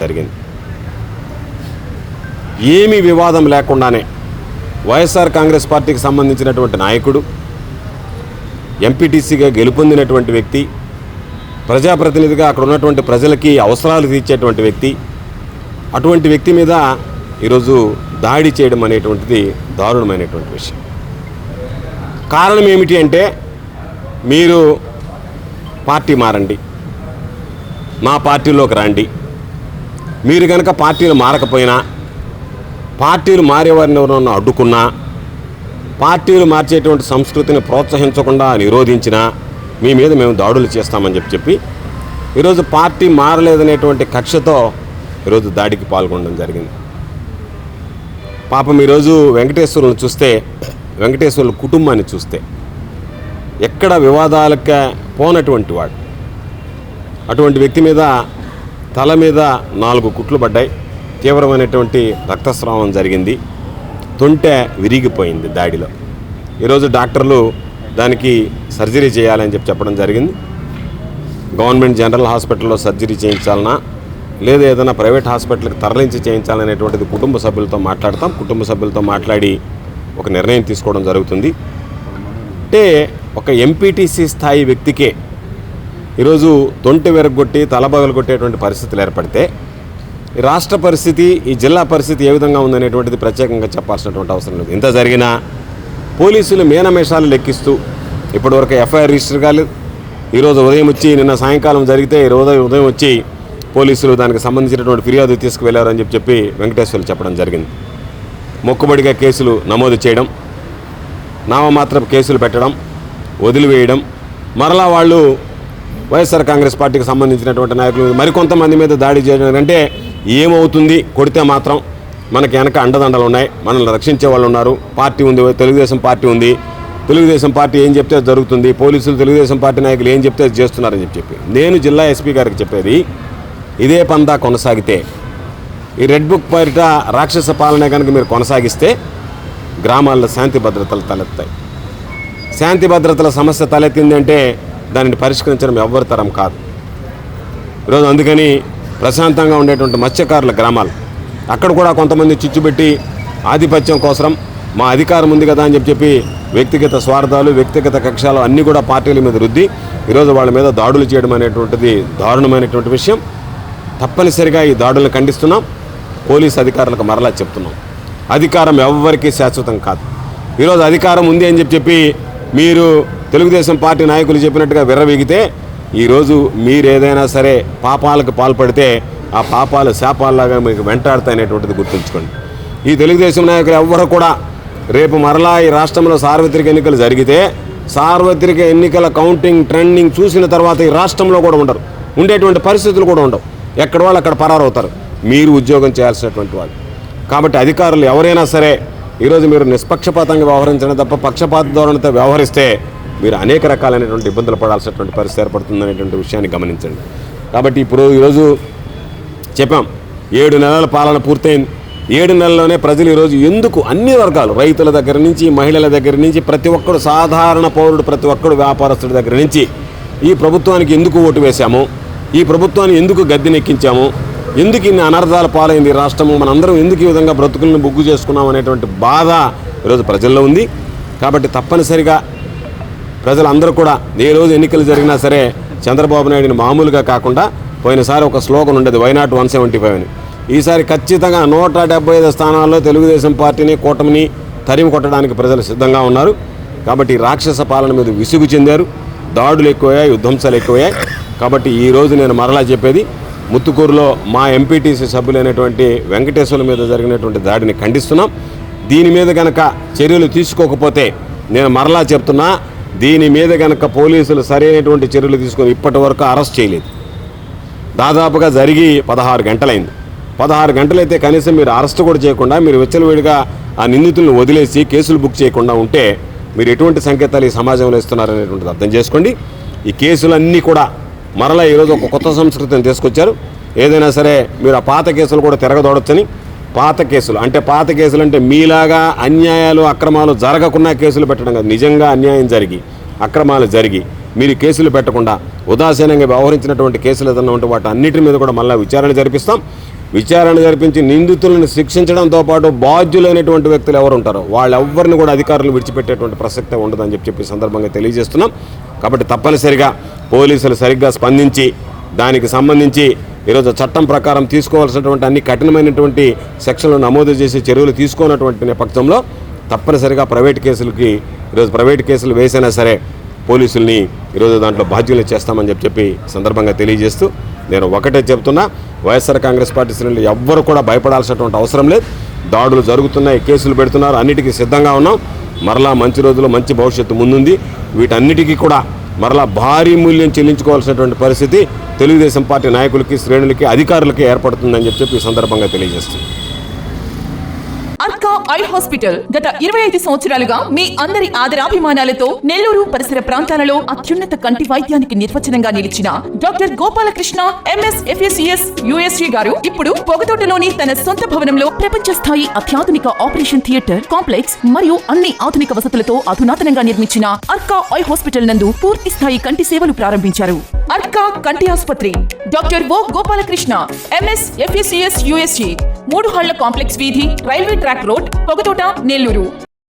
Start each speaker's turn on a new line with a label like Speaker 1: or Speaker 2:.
Speaker 1: జరిగింది. ఏమీ వివాదం లేకుండానే వైఎస్ఆర్ కాంగ్రెస్ పార్టీకి సంబంధించినటువంటి నాయకుడు ఎంపీటీసీగా గెలుపొందినటువంటి వ్యక్తి ప్రజాప్రతినిధిగా అక్కడ ఉన్నటువంటి ప్రజలకి అవసరాలు తీర్చేటువంటి వ్యక్తి. అటువంటి వ్యక్తి మీద ఈరోజు దాడి చేయడం అనేటువంటిది దారుణమైనటువంటి విషయం. కారణం ఏమిటి అంటే మీరు పార్టీ మారండి. మా పార్టీలోకి రండి. మీరు కనుక పార్టీలు మారకపోయినా పార్టీలు మారేవారిని ఎవరన్నా అడ్డుకున్నా పార్టీలు మార్చేటువంటి సంస్కృతిని ప్రోత్సహించకుండా నిరోధించినా మీ మీద మేము దాడులు చేస్తామని చెప్పి చెప్పి ఈరోజు పార్టీ మారలేదనేటువంటి కక్షతో ఈరోజు దాడికి పాల్గొనడం జరిగింది. పాపం ఈరోజు వెంకటేశ్వరులను చూస్తే వెంకటేశ్వరుల కుటుంబాన్ని చూస్తే ఎక్కడ వివాదాలకే పోనటువంటి వాడు. అటువంటి వ్యక్తి మీద తల మీద నాలుగు కుట్లు పడ్డాయి. తీవ్రమైనటువంటి రక్తస్రావం జరిగింది. తొంటె విరిగిపోయింది దాడిలో. ఈరోజు డాక్టర్లు దానికి సర్జరీ చేయాలని చెప్పి చెప్పడం జరిగింది. గవర్నమెంట్ జనరల్ హాస్పిటల్లో సర్జరీ చేయించాలన్నా లేదా ఏదైనా ప్రైవేట్ హాస్పిటల్కి తరలించి చేయించాలనేటువంటిది కుటుంబ సభ్యులతో మాట్లాడతాం. కుటుంబ సభ్యులతో మాట్లాడి ఒక నిర్ణయం తీసుకోవడం జరుగుతుంది. అంటే ఒక ఎంపీటీసీ స్థాయి వ్యక్తికే ఈరోజు తొంటి వెరగొట్టి తలబగలు కొట్టేటువంటి పరిస్థితులు ఏర్పడితే ఈ రాష్ట్ర పరిస్థితి ఈ జిల్లా పరిస్థితి ఏ విధంగా ఉందనేటువంటిది ప్రత్యేకంగా చెప్పాల్సినటువంటి అవసరం లేదు. ఇంత జరిగినా పోలీసులు మేనమేషాలు లెక్కిస్తూ ఇప్పటివరకు ఎఫ్ఐఆర్ రిజిస్టర్ కాలేదు. ఈరోజు ఉదయం వచ్చి నిన్న సాయంకాలం జరిగితే ఈ రోజు ఉదయం వచ్చి పోలీసులు దానికి సంబంధించినటువంటి ఫిర్యాదు తీసుకువెళ్ళారని చెప్పి చెప్పి వెంకటేశ్వర్లు చెప్పడం జరిగింది. మొక్కుబడిగా కేసులు నమోదు చేయడం నామమాత్రం కేసులు పెట్టడం వదిలివేయడం మరలా వాళ్ళు వైఎస్ఆర్ కాంగ్రెస్ పార్టీకి సంబంధించినటువంటి నాయకులు మరికొంతమంది మీద దాడి చేయడం అంటే ఏమవుతుంది కొడితే మాత్రం మనకి వెనక అండదండలు ఉన్నాయి. మనల్ని రక్షించే వాళ్ళు ఉన్నారు. పార్టీ ఉంది. తెలుగుదేశం పార్టీ ఉంది. తెలుగుదేశం పార్టీ ఏం చెప్తే జరుగుతుంది. పోలీసులు తెలుగుదేశం పార్టీ నాయకులు ఏం చెప్తే చేస్తున్నారని చెప్పి నేను జిల్లా ఎస్పీ గారికి చెప్పేది ఇదే పందా కొనసాగితే ఈ రెడ్ బుక్ పేరిట రాక్షస పాలన కనుక మీరు కొనసాగిస్తే గ్రామాల్లో శాంతి భద్రతలు తలెత్తాయి. శాంతి భద్రతల సమస్య తలెత్తింది అంటే దానిని పరిష్కరించడం ఎవ్వరి తరం కాదు. ఈరోజు అందుకని ప్రశాంతంగా ఉండేటువంటి మత్స్యకారుల గ్రామాలు అక్కడ కూడా కొంతమంది చిచ్చుపెట్టి ఆధిపత్యం కోసం మా అధికారం ఉంది కదా అని చెప్పి చెప్పి వ్యక్తిగత స్వార్థాలు వ్యక్తిగత కక్షాలు అన్నీ కూడా పార్టీల మీద రుద్ది ఈరోజు వాళ్ళ మీద దాడులు చేయడం అనేటువంటిది దారుణమైనటువంటి విషయం. తప్పనిసరిగా ఈ దాడులను ఖండిస్తున్నాం. పోలీస్ అధికారులకు మరలా చెప్తున్నాం. అధికారం ఎవ్వరికీ శాశ్వతం కాదు. ఈరోజు అధికారం ఉంది అని చెప్పి చెప్పి మీరు తెలుగుదేశం పార్టీ నాయకులు చెప్పినట్టుగా విర్రవీగితే ఈరోజు మీరు ఏదైనా సరే పాపాలకు పాల్పడితే ఆ పాపాలు శాపాల్లాగా మీకు వెంటాడతాయనేటువంటిది గుర్తుంచుకోండి. ఈ తెలుగుదేశం నాయకులు ఎవ్వరు కూడా రేపు మరలా ఈ రాష్ట్రంలో సార్వత్రిక ఎన్నికలు జరిగితే సార్వత్రిక ఎన్నికల కౌంటింగ్ ట్రెండింగ్ చూసిన తర్వాత ఈ రాష్ట్రంలో కూడా ఉండరు. ఉండేటువంటి పరిస్థితులు కూడా ఉండవు. ఎక్కడ వాళ్ళు అక్కడ పరారవుతారు. మీరు ఉద్యోగం చేయాల్సినటువంటి వాళ్ళు. కాబట్టి అధికారులు ఎవరైనా సరే ఈరోజు మీరు నిష్పక్షపాతంగా వ్యవహరించడం తప్ప పక్షపాత ధోరణితో వ్యవహరిస్తే మీరు అనేక రకాలైనటువంటి ఇబ్బందులు పడాల్సినటువంటి పరిస్థితి ఏర్పడుతుందనేటువంటి విషయాన్ని గమనించండి. కాబట్టి ఇప్పుడు ఈరోజు చెప్పాం. ఏడు నెలల పాలన పూర్తయింది. ఏడు నెలల్లోనే ప్రజలు ఈరోజు ఎందుకు అన్ని వర్గాలు రైతుల దగ్గర నుంచి మహిళల దగ్గర నుంచి ప్రతి ఒక్కడు సాధారణ పౌరుడు ప్రతి ఒక్కడు వ్యాపారస్తుడి దగ్గర నుంచి ఈ ప్రభుత్వానికి ఎందుకు ఓటు వేశాము? ఈ ప్రభుత్వాన్ని ఎందుకు గద్దెనెక్కించాము? ఎందుకు ఇన్ని అనర్థాల పాలైంది ఈ రాష్ట్రము? మనందరం ఎందుకు ఈ విధంగా బ్రతుకులను బుగ్గు చేసుకున్నాం అనేటువంటి బాధ ఈరోజు ప్రజల్లో ఉంది. కాబట్టి తప్పనిసరిగా ప్రజలందరూ కూడా ఏ రోజు ఎన్నికలు జరిగినా సరే చంద్రబాబు నాయుడిని మామూలుగా కాకుండా పోయినసారి ఒక స్లోగన్ ఉండేది వైనాట్ వన్ సెవెంటీ ఫైవ్ అని. ఈసారి ఖచ్చితంగా నూట డెబ్బై ఐదు స్థానాల్లో తెలుగుదేశం పార్టీని కూటమిని తరిమి కొట్టడానికి ప్రజలు సిద్ధంగా ఉన్నారు. కాబట్టి రాక్షస పాలన మీద విసుగు చెందారు. దాడులు ఎక్కువయ్యాయి యుద్ధంసాలు ఎక్కువయ్యాయి. కాబట్టి ఈ రోజు నేను మరలా చెప్పేది ముత్తుకూరులో మా ఎంపీటీసీ సభ్యులైనటువంటి వెంకటేశ్వరుల మీద జరిగినటువంటి దాడిని ఖండిస్తున్నాం. దీని మీద గనక చర్యలు తీసుకోకపోతే నేను మరలా చెప్తున్నా దీని మీద గనక పోలీసులు సరైనటువంటి చర్యలు తీసుకొని ఇప్పటి వరకు అరెస్ట్ చేయలేదు. దాదాపుగా జరిగి పదహారు గంటలైంది. పదహారు గంటలైతే కనీసం మీరు అరెస్ట్ కూడా చేయకుండా మీరు విచ్చలవిడిగా ఆ నిందితులను వదిలేసి కేసులు బుక్ చేయకుండా ఉంటే మీరు ఎటువంటి సంకేతాలు ఈ సమాజంలో ఇస్తున్నారనేటువంటిది అర్థం చేసుకోండి. ఈ కేసులన్నీ కూడా మరలా ఈరోజు ఒక కొత్త సంస్కృతిని తీసుకొచ్చారు. ఏదైనా సరే మీరు ఆ పాత కేసులు కూడా తిరగదోడొచ్చని పాత కేసులు అంటే పాత కేసులు అంటే మీలాగా అన్యాయాలు అక్రమాలు జరగకుండా కేసులు పెట్టడం కాదు. నిజంగా అన్యాయం జరిగి అక్రమాలు జరిగి మీరు కేసులు పెట్టకుండా ఉదాసీనంగా వ్యవహరించినటువంటి కేసులు ఏదైనా ఉంటే వాటి అన్నిటి మీద కూడా మళ్ళీ విచారణ జరిపిస్తాం. విచారణ జరిపించి నిందితులను శిక్షించడంతో పాటు బాధ్యులైనటువంటి వ్యక్తులు ఎవరు ఉంటారో వాళ్ళెవ్వరిని కూడా అధికారులు విడిచిపెట్టేటువంటి ప్రసక్తే ఉండదని చెప్పి చెప్పి సందర్భంగా తెలియజేస్తున్నాం. కాబట్టి తప్పనిసరిగా పోలీసులు సరిగ్గా స్పందించి దానికి సంబంధించి ఈరోజు చట్టం ప్రకారం తీసుకోవాల్సినటువంటి అన్ని కఠినమైనటువంటి సెక్షన్లు నమోదు చేసి చర్యలు తీసుకోనటువంటి నేపథ్యంలో తప్పనిసరిగా ప్రైవేట్ కేసులకి ఈరోజు ప్రైవేట్ కేసులు వేసైనా సరే పోలీసుల్ని ఈరోజు దాంట్లో బాధ్యులు చేస్తామని చెప్పి చెప్పి సందర్భంగా తెలియజేస్తూ నేను ఒకటే చెప్తున్నా వైఎస్ఆర్ కాంగ్రెస్ పార్టీ శ్రేణులు ఎవ్వరు కూడా భయపడాల్సినటువంటి అవసరం లేదు. దాడులు జరుగుతున్నాయి కేసులు పెడుతున్నారు అన్నిటికీ సిద్ధంగా ఉన్నాం. మరలా మంచి రోజులు మంచి భవిష్యత్తు ముందుంది. వీటన్నిటికీ కూడా మరలా భారీ మూల్యం చెల్లించుకోవాల్సినటువంటి పరిస్థితి తెలుగుదేశం పార్టీ నాయకులకి శ్రేణులకి అధికారులకి ఏర్పడుతుందని చెప్పి చెప్పి ఈ సందర్భంగా తెలియజేస్తుంది
Speaker 2: ఐ హాస్పిటల్. గత ఇరవై ఐదు సంవత్సరాలుగా మీ అందరి ఆదరాభిమానాలతో నెల్లూరు పరిసర ప్రాంతాలలో అత్యున్నత కంటి వైద్యానికి నిర్వచనంగా నిలిచిన doctor Gopalakrishna MS FSCS USG garu ఇప్పుడు పొగతోటలోని తన సొంత భవనంలో ప్రపంచ స్థాయి అత్యాధునిక ఆపరేషన్ థియేటర్ కాంప్లెక్స్ మరియు అన్ని ఆధునిక వసతులతో అధునాతనంగా నిర్మించిన అర్కా ఐ హాస్పిటల్ నందు పూర్తి స్థాయి కంటి సేవలు ప్రారంభించారు. అర్కా కంటి ఆసుపత్రి. Doctor O Gopalakrishna MS FSCS USC మూడు హళ్ళ కాంప్లెక్స్ వీధి railway track road Pogathota Nellore.